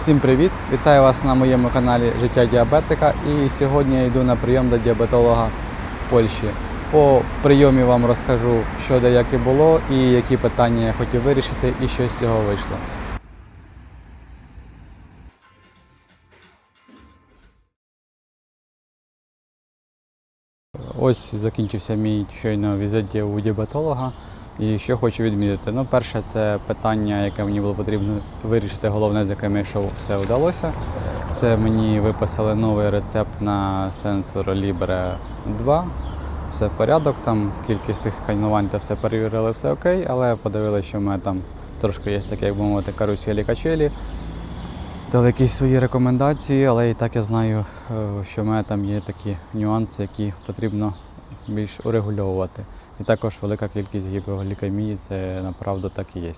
Всім привіт! Вітаю вас на моєму каналі Життя діабетика. І сьогодні я йду на прийом до діабетолога Польщі. По прийомі вам розкажу, що де як і було, і які питання я хотів вирішити, і що з цього вийшло. Ось закінчився мій щойно візит у діабетолога. І що хочу відмітити. Ну, перше, це питання, яке мені було потрібно вирішити, головне, з яким йшов, все вдалося. Це мені виписали новий рецепт на сенсор Libre 2. Все порядок, там кількість тих сканувань та все перевірили, все окей, але подивилися, що в мене там трошки є таке, як би мовити, каруселі качелі. Дали якісь свої рекомендації, але і так я знаю, е, що в мене там є такі нюанси, які потрібно більш урегульовувати. І також велика кількість гіпоглікемії, це направду так і є.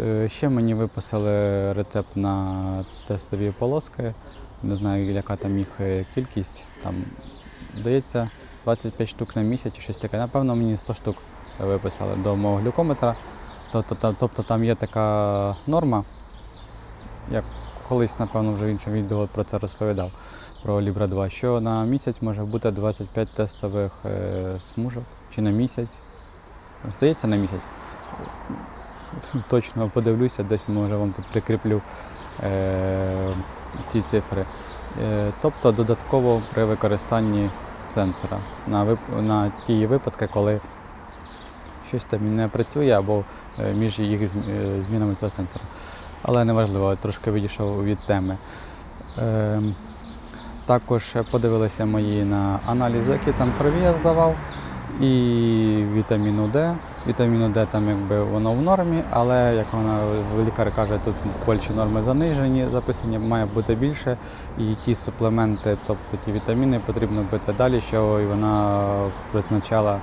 Е, Ще мені виписали рецепт на тестові полоски. Не знаю, яка там їх е, кількість. Там здається 25 штук на місяць чи щось таке. Напевно, мені 100 штук виписали до мого глюкометра. Тобто, тобто там є така норма, як колись, напевно, вже в іншому відео про це розповідав про Libra 2, що на місяць може бути 25 тестових е, смужок чи на місяць. Здається, на місяць. Точно подивлюся, десь може вам тут прикріплю е, ці цифри. Е, тобто додатково при використанні сенсора на, вип... на ті випадки, коли щось там не працює або е, між їх е, змінами цього сенсора. Але неважливо, трошки відійшов від теми. Ем, також подивилися мої на аналізи, які там крові я здавав, і вітаміну Д. Вітаміну Д там якби воно в нормі, але як вона лікар каже, тут в Польщі норми занижені, записані має бути більше. І ті суплементи, тобто ті вітаміни, потрібно пити далі, що і вона призначала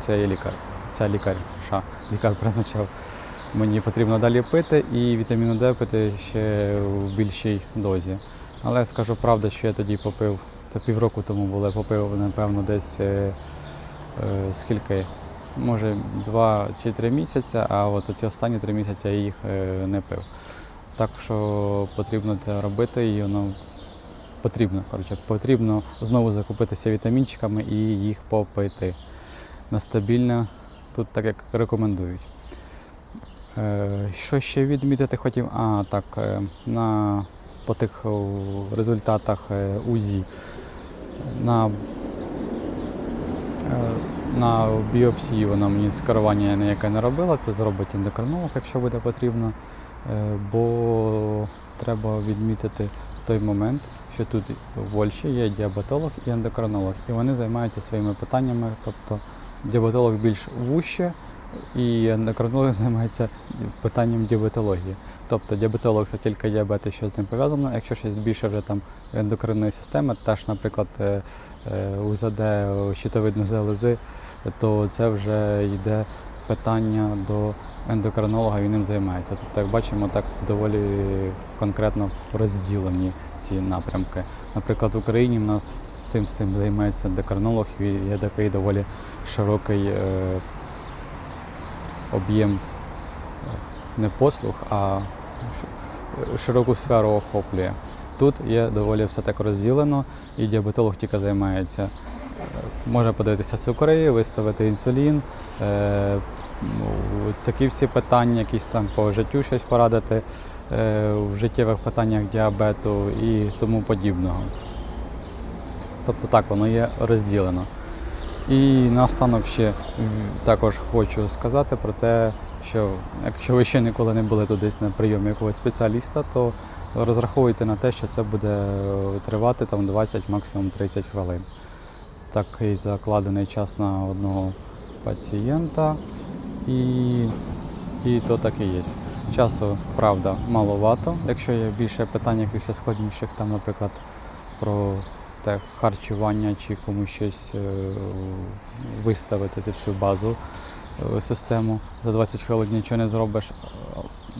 цей лікар. Ця лікар, ша, лікар призначав. Мені потрібно далі пити і вітаміну Д пити ще в більшій дозі. Але скажу правду, що я тоді попив, це півроку тому було, я попив, напевно, десь е, е, скільки, може, два чи три місяці, а от ці останні три місяці я їх е, не пив. Так що потрібно це робити і воно потрібно, коротше, потрібно знову закупитися вітамінчиками і їх попити. На стабільно, тут так як рекомендують. Е, Що ще відмітити хотів? А, так, е, на, по тих результатах е, УЗІ. На, е, на біопсії вона мені скерування ніяке не робила, це зробить ендокринолог, якщо буде потрібно. Е, Бо треба відмітити той момент, що тут в Польщі є діабетолог і ендокринолог, і вони займаються своїми питаннями. Тобто діабетолог більш вуще, і ендокринолог займається питанням діабетології. Тобто діабетолог це тільки діабет що з ним пов'язано. Якщо щось більше вже там ендокринної системи, теж, наприклад, е, е, УЗД щитовидної залози, то це вже йде питання до ендокринолога, він ним займається. Тобто, як бачимо, так доволі конкретно розділені ці напрямки. Наприклад, в Україні в нас цим всім займається ендокринолог, і є такий доволі широкий е, об'єм е, не послуг, а широку сферу охоплює. Тут є доволі все так розділено, і діабетолог тільки займається. е, Може подивитися цукри, виставити інсулін, е, ну, такі всі питання, якісь там по життю щось порадити е, в життєвих питаннях діабету і тому подібного. Тобто так, воно є розділено. І наостанок ще також хочу сказати про те, що якщо ви ще ніколи не були десь на прийомі якогось спеціаліста, то розраховуйте на те, що це буде е, тривати там 20, максимум 30 хвилин. Такий закладений час на одного пацієнта, і, і то так і є. Часу, правда, маловато. Якщо є більше питань якихось складніших, там, наприклад, про те харчування чи комусь щось е, виставити всю базу е, систему. За 20 хвилин нічого не зробиш,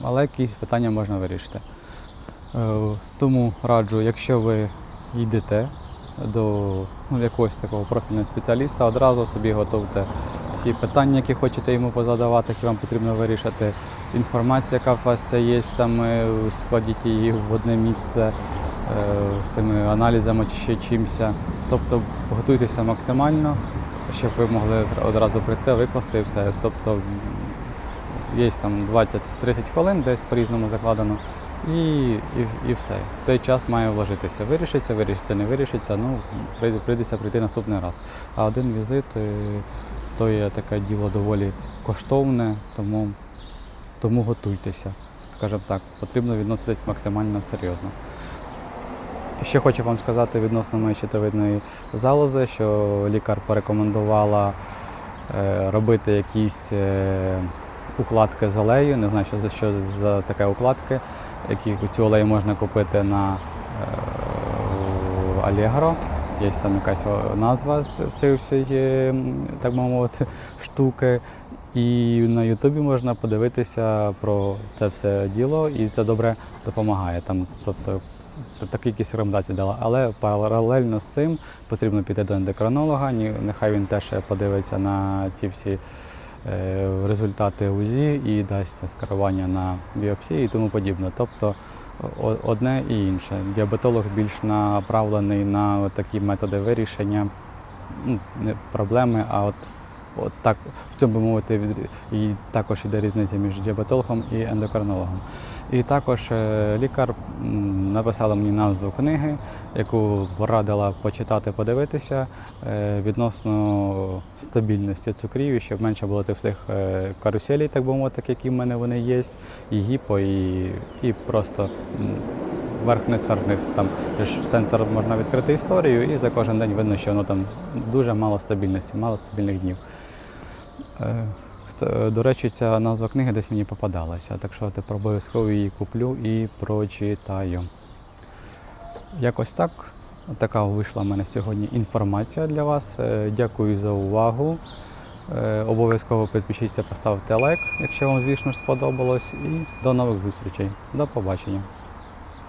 але якісь питання можна вирішити. Е, Тому раджу, якщо ви йдете до ну, якогось такого профільного спеціаліста, одразу собі готуйте всі питання, які хочете йому позадавати, які вам потрібно вирішити. Інформація, яка у вас є, там складіть її в одне місце з тими аналізами чи ще чимся. Тобто готуйтеся максимально, щоб ви могли одразу прийти, викласти і все. Тобто є там 20-30 хвилин, десь по-різному закладено. І, і, і все. Той час має вложитися. Вирішиться, вирішиться, не вирішиться. Ну, прийдеться прийти наступний раз. А один візит е, то є таке діло доволі коштовне, тому, тому готуйтеся. Скажімо так, потрібно відноситись максимально серйозно. Ще хочу вам сказати відносно моєї щитовидної залози, що лікар порекомендувала е, робити якісь е, укладки з олею. Не знаю, що за що за таке укладки, які цю олею можна купити на е, Allegro. Є там якась назва цієї всієї, так би мовити, штуки. І на Ютубі можна подивитися про це все діло, і це добре допомагає. Там, тобто, такі якісь рекомендації дала. Але паралельно з цим потрібно піти до ендокринолога, нехай він теж подивиться на ті всі е, результати УЗІ і дасть скерування на біопсії і тому подібне. Тобто одне і інше. Діабетолог більш направлений на такі методи вирішення ну, не проблеми, а от, от так, в цьому мовити, і також іде різниця між діабетологом і ендокринологом. І також е, лікар написала мені назву книги, яку порадила почитати, подивитися е, відносно стабільності цукрів, і щоб менше було тих всіх е, каруселей, так би мовити, які в мене вони є, і гіпо, і, і просто м, верх-низ, верх-низ. Там ж в центр можна відкрити історію, і за кожен день видно, що воно там дуже мало стабільності, мало стабільних днів. Е, До речі, ця назва книги десь мені попадалася, так що тепер обов'язково її куплю і прочитаю. Якось так. Така вийшла в мене сьогодні інформація для вас. Е, Дякую за увагу. Е, Обов'язково підпишіться, поставте лайк, якщо вам, звісно сподобалось. І до нових зустрічей. До побачення.